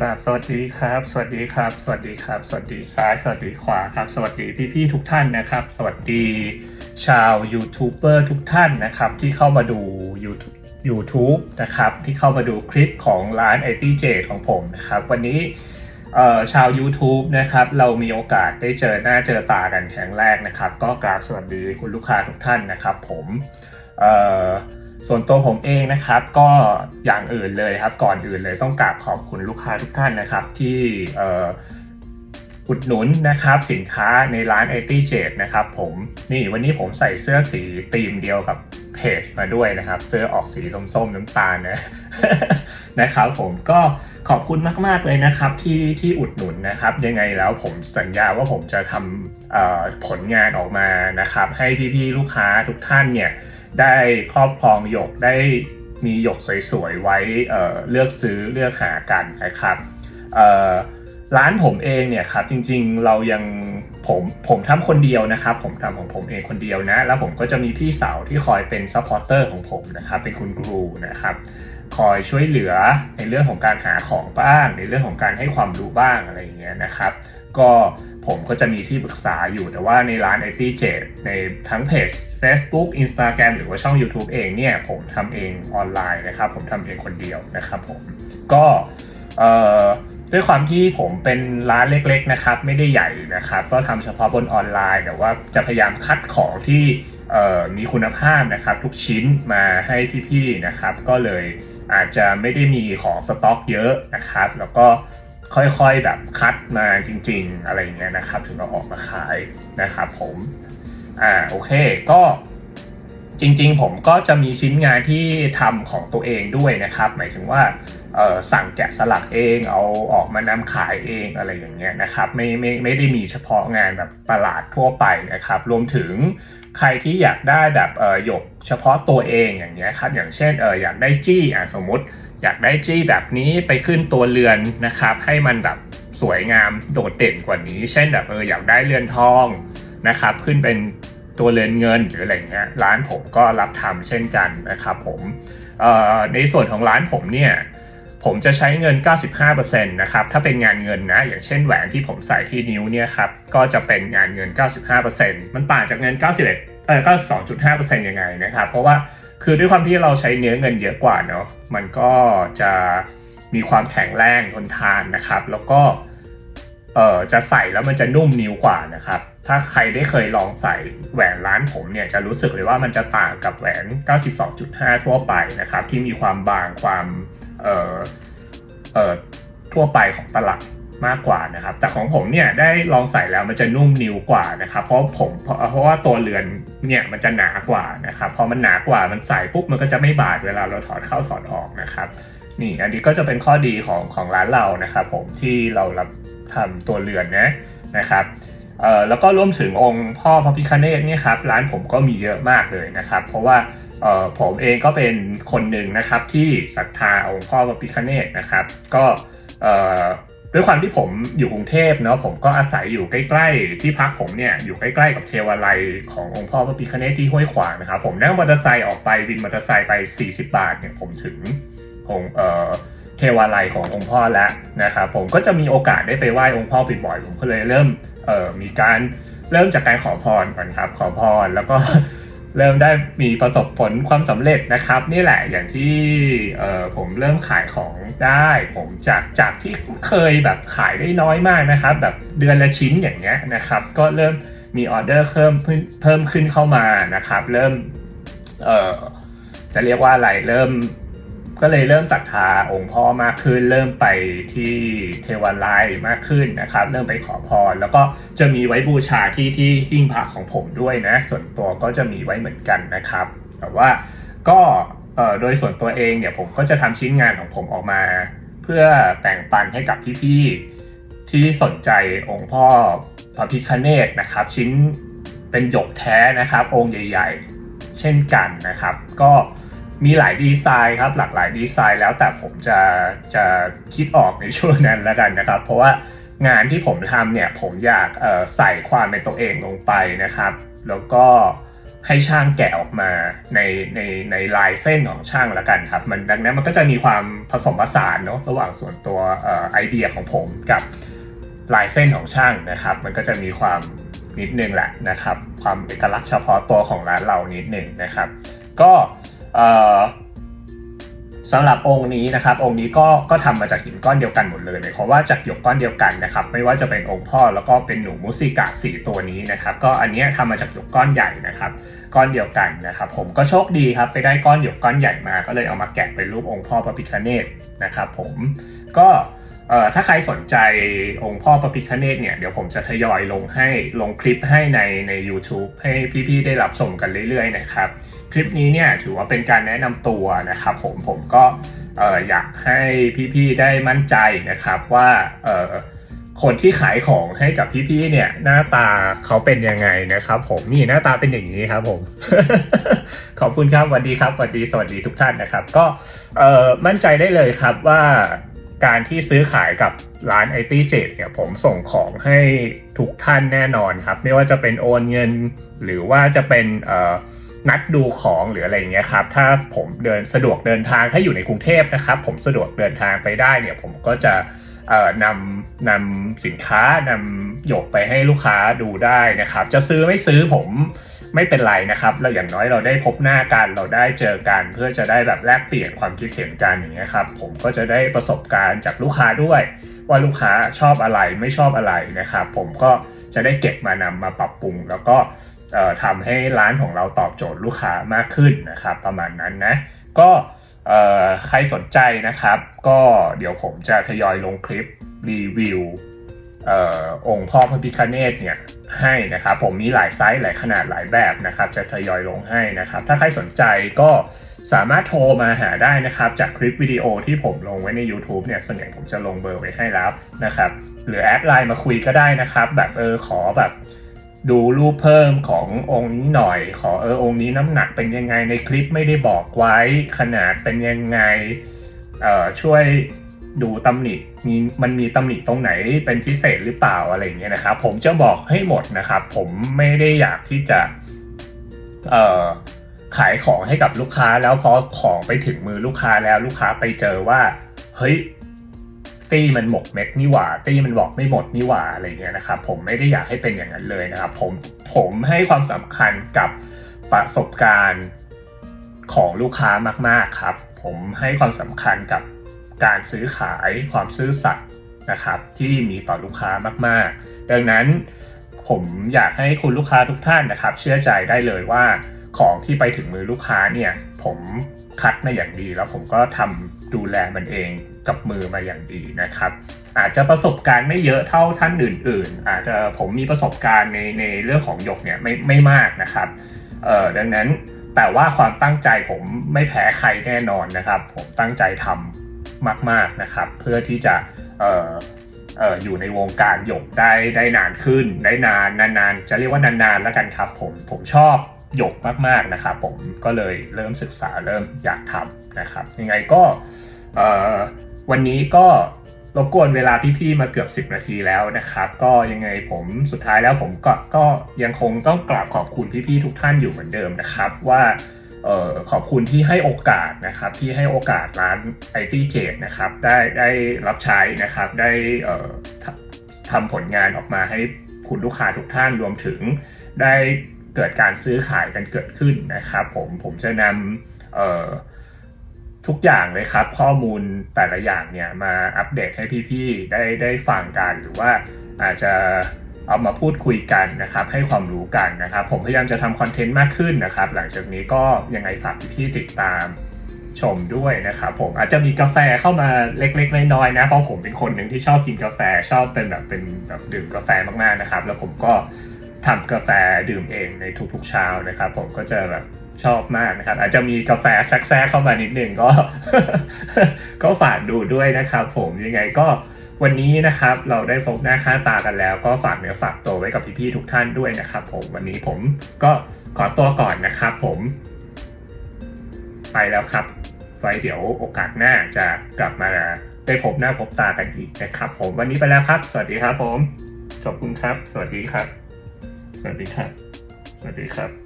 กราบสวัสดีครับ สวัสดีครับ สวัสดีครับ สวัสดีซ้าย สวัสดีขวาครับ สวัสดีพี่ๆทุกท่านนะครับ สวัสดีชาวยูทูบเบอร์ทุกท่านนะครับ ที่เข้ามาดู YouTube YouTube นะครับ ที่เข้ามาดูคลิปของร้าน IT j ของผมนะครับ วันนี้ชาว YouTube นะครับเรามีโอกาสได้เจอหน้าเจอตากันครั้งแรกนะครับ ก็กราบสวัสดีคุณลูกค้าทุกท่านนะครับ ผมเอ่อ ส่วนตัวผมเองนะครับก็อย่างอื่นเลยครับก่อนอื่นเลยต้องกราบขอบคุณลูกค้าทุกท่านนะครับที่อุดหนุนนะครับสินค้าในร้านไอตีเจดนะครับผมนี่วันนี้ผมใส่เสื้อสีธีมเดียวกับเพจมาด้วยนะครับ เสื้อออกสีส้มๆน้ำตาลนะ นะครับผมก็ขอบคุณมาก ๆ เลยนะครับที่ที่อุดหนุนนะครับ ยังไงแล้วผมสัญญาว่าผมจะทำผลงานออกมานะครับ ให้พี่ๆลูกค้าทุกท่านเนี่ยได้ครอบครองหยกได้มีหยกสวยๆไว้เเลือกซื้อเลือกหากันนะครับร้านผมเองเนี่ยครับจริงๆเรายังผมผมทำคนเดียวนะครับ ผมทำของผมเองคนเดียวนะ แล้วผมก็จะมีพี่สาวที่คอยเป็นซัพพอร์เตอร์ของผมนะครับ เป็นคุณครูนะครับ คอยช่วยเหลือในเรื่องของการหาของบ้าง ในเรื่องของการให้ความรู้บ้างอะไรอย่างเงี้ยนะครับ ก็ผมก็จะมีที่ปรึกษาอยู่แต่ว่าในร้าน IT j ในทั้งเพจ Facebook Instagram หรือว่าช่อง YouTube เองเนี่ย ผมทำเองออนไลน์นะครับ ผมทำเองคนเดียวนะครับผมก็เอ่อด้วยความที่ผมเป็นร้านเล็กๆนะครับ ไม่ได้ใหญ่นะครับ ก็ทำเฉพาะบนออนไลน์ แต่ว่าจะพยายามคัดของที่ มีคุณภาพนะครับทุกชิ้นมาให้พี่ๆนะครับ ก็เลยอาจจะไม่ได้มีของสต็อกเยอะนะครับ แล้วก็ค่อยๆแบบคัดมาจริง ๆ อะไรเงี้ยนะครับ ถึงเราออกมาขายนะครับผมอ่าโอเคก็ จริงๆ ผมก็จะมีชิ้นงานที่ทำของตัวเองด้วยนะครับ หมายถึงว่าสั่งแกะสลักเองเอาออกมานำขายเองอะไรอย่างเงี้ยนะครับไม่ไม่ไม่ได้มีเฉพาะงานแบบตลาดทั่วไปนะครับ รวมถึงใครที่อยากได้แบบหยกเฉพาะตัวเองอย่างเงี้ยครับอย่างเช่นเอออยากได้จี้อะสมมติ อยากได้จี้แบบนี้ไปขึ้นตัวเรือนนะครับ ให้มันแบบสวยงามโดดเด่นกว่านี้ เช่นแบบเอออยากได้เรือนทองนะครับ ขึ้นเป็น ตัวเรือนเงินหรืออะไรเงี้ยร้านผมก็รับทำเช่นกันนะครับผมในส่วนของร้านผมเนี่ยผมจะใช้เงิน 95%นะครับ ถ้าเป็นงานเงินนะ อย่างเช่นแหวนที่ผมใส่ที่นิ้วเนี่ยครับ ก็จะเป็นงานเงิน 95%มันต่างจากเงิน 91เออ92.5%ยังไงนะครับ เพราะว่าคือด้วยความที่เราใช้เนื้อเงินเยอะกว่าเนาะ มันก็จะมีความแข็งแรงทนทานนะครับ แล้วก็เอ่อจะใส่แล้วมันจะนุ่มนิ้วกว่านะครับ ถ้าใครได้เคยลองใส่แหวนร้านผมเนี่ยจะรู้สึกเลยว่ามันจะต่างกับแหวน 92.5 ทั่วไปนะครับ ที่มีความบางความเอ่อเอ่อทั่วไปของตลับมากกว่านะครับ แต่ของผมเนี่ยได้ลองใส่แล้วมันจะนุ่มนิ้วกว่านะครับ เพราะผมเพราะเพราะว่าตัวเรือนเนี่ยมันจะหนากว่านะครับ พอมันหนากว่ามันใส่ปุ๊บมันก็จะไม่บาดเวลาเราถอดเข้าถอดออกนะครับ นี่อันนี้ก็จะเป็นข้อดีของของร้านเรานะครับ ผมที่เรารับทำตัวเรือนนะนะครับ เอ่อแล้วก็รวมถึงองค์พ่อพระพิคเนตเนี่ยครับร้านผมก็มีเยอะมากเลยนะครับ เพราะว่าเอ่อผมเองก็เป็นคนหนึ่งนะครับที่ศรัทธาองค์พ่อพระพิคเนตนะครับ ก็เอ่อด้วยความที่ผมอยู่กรุงเทพเนาะผมก็อาศัยอยู่ใกล้ ๆ ที่พักผมเนี่ยอยู่ใกล้ๆกับเทวาลัยขององค์พ่อพระพิฆเนศที่ห้วยขวางนะครับ ผมนั่งมอเตอร์ไซค์ออกไปวินมอเตอร์ไซค์ไป 40 บาทเนี่ยผมถึงองค์เอ่อเทวาลัยขององค์พ่อแล้วนะครับผมก็จะมีโอกาสได้ไปไหว้องค์พ่อบ่อยๆผมก็เลยเริ่ม เอ่อมีการเริ่มจากการขอพรก่อนครับ ขอพรแล้วก็เริ่มได้มีประสบผลความสำเร็จนะครับ นี่แหละอย่างที่เอ่อผมเริ่มขายของได้ ผมจากจากที่เคยแบบขายได้น้อยมากนะครับ แบบเดือนละชิ้นอย่างเงี้ยนะครับ ก็เริ่มมีออเดอร์เพิ่มเพิ่มเพิ่มขึ้นเข้ามานะครับ เริ่มเอ่อจะเรียกว่าอะไรเริ่ม ก็เลยเริ่มศรัทธาองค์พ่อมากขึ้น เริ่มไปที่เทวาลัยมากขึ้นนะครับ เริ่มไปขอพร แล้วก็จะมีไว้บูชาที่ที่หิ้งพระของผมด้วยนะ ส่วนตัวก็จะมีไว้เหมือนกันนะครับ แต่ว่าก็โดยส่วนตัวเองเนี่ยผมก็จะทำชิ้นงานของผมออกมา เพื่อแบ่งปันให้กับพี่ๆที่สนใจองค์พ่อพระพิคเนตนะครับ ชิ้นเป็นหยกแท้นะครับ องค์ใหญ่ ๆ เช่นกันนะครับ ก็ มีหลายดีไซน์ครับหลากหลายดีไซน์แล้วแต่ผมจะจะคิดออกในช่วงนั้นแล้วกันนะครับ เพราะว่างานที่ผมทำเนี่ยผมอยากใส่ความเป็นตัวเองลงไปนะครับ แล้วก็ให้ช่างแกะออกมาในในในลายเส้นของช่างละกันครับ มันดังนั้นมันก็จะมีความผสมผสานเนาะระหว่างส่วนตัวออไอเดียของผมกับลายเส้นของช่างนะครับ มันก็จะมีความนิดนึงแหละนะครับ ความเอกลักษณ์เฉพาะตัวของร้านเรานิดนึงนะครับ ก็ สำหรับองค์นี้นะครับองค์นี้ก็ก็ทำมาจากหินก้อนเดียวกันหมดเลยหมายความว่าจากหยกก้อนเดียวกันนะครับไม่ว่าจะเป็นองค์พ่อแล้วก็เป็นหนูมุสิกะสีตัวนี้นะครับก็อันเนี้ยทำมาจากหยกก้อนใหญ่นะครับก้อนเดียวกันนะครับผมก็โชคดีครับไปได้ก้อนหยกก้อนใหญ่มา ก็เลยเอามาแกะเป็นรูปองค์พ่อพระพิฆเนศนะครับผมก็ เอ่อถ้าใครสนใจองค์พ่อพระพิฆเนศเนี่ยเดี๋ยวผมจะทยอยลงให้ลงคลิปให้ในใน YouTube ให้พี่ๆได้รับชมกันเรื่อยๆนะครับคลิปนี้เนี่ยถือว่าเป็นการแนะนำตัวนะครับผมผมก็เอ่ออยากให้พี่ๆได้มั่นใจนะครับว่าเอ่อคนที่ขายของให้กับพี่ๆเนี่ยหน้าตาเขาเป็นยังไงนะครับ ผมนี่หน้าตาเป็นอย่างนี้ครับผม ขอบคุณครับสวัสดีครับสวัสดีสวัสดีทุกท่านนะครับ ก็เอ่อมั่นใจได้เลยครับว่า การที่ซื้อขายกับร้านไอตี้เจเนี่ยผมส่งของให้ทุกท่านแน่นอนครับ ไม่ว่าจะเป็นโอนเงิน หรือว่าจะเป็นนัดดูของหรืออะไรอย่างเงี้ยครับ ถ้าผมเดินสะดวกเดินทางถ้าอยู่ในกรุงเทพนะครับ ผมสะดวกเดินทางไปได้เนี่ยผมก็จะเอ่อนำนำสินค้านำหยกไปให้ลูกค้าดูได้นะครับ จะซื้อไม่ซื้อผม ไม่เป็นไรนะครับ เราอย่างน้อยเราได้พบหน้ากันเราได้เจอกัน เพื่อจะได้แบบแลกเปลี่ยนความคิดเห็นกันอย่างเงี้ยครับผมก็จะได้ประสบการณ์จากลูกค้าด้วย ว่าลูกค้าชอบอะไรไม่ชอบอะไรนะครับผมก็จะได้เก็บมานำมาปรับปรุง แล้วก็ทำให้ร้านของเราตอบโจทย์ลูกค้ามากขึ้นนะครับประมาณนั้นนะก็ใครสนใจนะครับ ก็เดี๋ยวผมจะทยอยลงคลิปรีวิวอองค์พ่อพระพิฆเนศเนี่ย ให้นะครับผมมีหลายไซส์หลายขนาดหลายแบบนะครับจะทยอยลงให้นะครับ ถ้าใครสนใจก็สามารถโทรมาหาได้นะครับ จากคลิปวิดีโอที่ผมลงไว้ใน YouTube เนี่ยส่วนใหญ่ผมจะลงเบอร์ไว้ให้แล้วนะครับ หรือแอดไลน์มาคุยก็ได้นะครับ แบบเออขอแบบดูรูปเพิ่มขององค์นี้หน่อย ขอเออองค์นี้น้ำหนักเป็นยังไงในคลิปไม่ได้บอกไว้ขนาดเป็นยังไงเออช่วย ดูตำหนิมีมันมีตำหนิตรงไหนเป็นพิเศษหรือเปล่าอะไรเงี้ยนะครับ ผมจะบอกให้หมดนะครับ ผมไม่ได้อยากที่จะเอ่อขายของให้กับลูกค้าแล้วพอของไปถึงมือลูกค้าแล้วลูกค้าไปเจอว่า เฮ้ยตี้มันหมกเม็ดนี่หว่าตี้มันบอกไม่หมดนี่หว่าอะไรเงี้ยนะครับผมไม่ได้อยากให้เป็นอย่างนั้นเลยนะครับผมผมให้ความสำคัญกับประสบการณ์ของลูกค้ามาก ๆ ครับ ผมให้ความสำคัญกับ การซื้อขายความซื่อสัตย์นะครับที่มีต่อลูกค้ามากๆ ดังนั้นผมอยากให้คุณลูกค้าทุกท่านนะครับ เชื่อใจได้เลยว่าของที่ไปถึงมือลูกค้าเนี่ยผมคัดมาอย่างดี แล้วผมก็ทำดูแลมันเองกับมือมาอย่างดีนะครับ อาจจะประสบการณ์ไม่เยอะเท่าท่านอื่น ๆ อาจจะผมมีประสบการณ์ในในเรื่องของหยกเนี่ยไม่ไม่มากนะครับเอ่อดังนั้นแต่ว่าความตั้งใจผมไม่แพ้ใครแน่นอนนะครับ ผมตั้งใจทำ มาก ๆนะครับ เพื่อที่จะเอ่อเอ่ออยู่ในวงการหยกได้ได้นานขึ้น ได้นานนานๆจะเรียกว่านานๆแล้วกันครับผมผมชอบหยกมากๆนะครับผมก็เลยเริ่มศึกษาเริ่มอยากทำนะครับยังไงก็วันนี้ก็รบกวนเวลาพี่ๆมาเกือบ 10 นาทีแล้วนะครับ ก็ยังไงผมสุดท้ายแล้วผมก็ก็ยังคงต้องกราบขอบคุณพี่ๆทุกท่านอยู่เหมือนเดิมนะครับว่า ออขอบคุณที่ให้โอกาสนะครับที่ให้โอกาสร้านไอทีเจนะครับได้ได้รับใช้นะครับได้เออทำผลงานออกมาให้คุณลูกค้าทุกท่านรวมถึงได้เกิดการซื้อขายกันเกิดขึ้นนะครับผมผมจะนำเออทุกอย่างเลยครับ ข้อมูลแต่ละอย่างเนี่ยมาอัปเดตให้พี่ๆได้ได้ฟังกันหรือว่าอาจจะ เอามาพูดคุยกันนะครับ ให้ความรู้กันนะครับ ผมพยายามจะทำคอนเทนต์มากขึ้นนะครับ หลังจากนี้ก็ยังไงฝากพี่ติดตามชมด้วยนะครับผมอาจจะมีกาแฟเข้ามาเล็กๆน้อยๆนะเพราะผมเป็นคนหนึ่งที่ชอบกินกาแฟชอบเป็นแบบเป็นแบบดื่มกาแฟมากๆนะครับ แล้วผมก็ทำกาแฟดื่มเองในทุกๆเช้านะครับ ผมก็จะแบบชอบมากนะครับ อาจจะมีกาแฟแทรกๆเข้ามานิดนึงก็ ก็ฝากดูด้วยนะครับผมยังไงก็ วันนี้นะครับเราได้พบหน้าค่าตากันแล้ว ก็ฝากเนื้อฝากตัวไว้กับพี่ๆทุกท่านด้วยนะครับ ผมวันนี้ผมก็ขอตัวก่อนนะครับ ผม ไปแล้วครับไว้เดี๋ยวโอกาสหน้าจะกลับมาได้พบหน้าพบตากันอีกนะครับ ผมวันนี้ไปแล้วครับ สวัสดีครับผมขอบคุณครับ สวัสดีครับ สวัสดีครับ สวัสดีครับ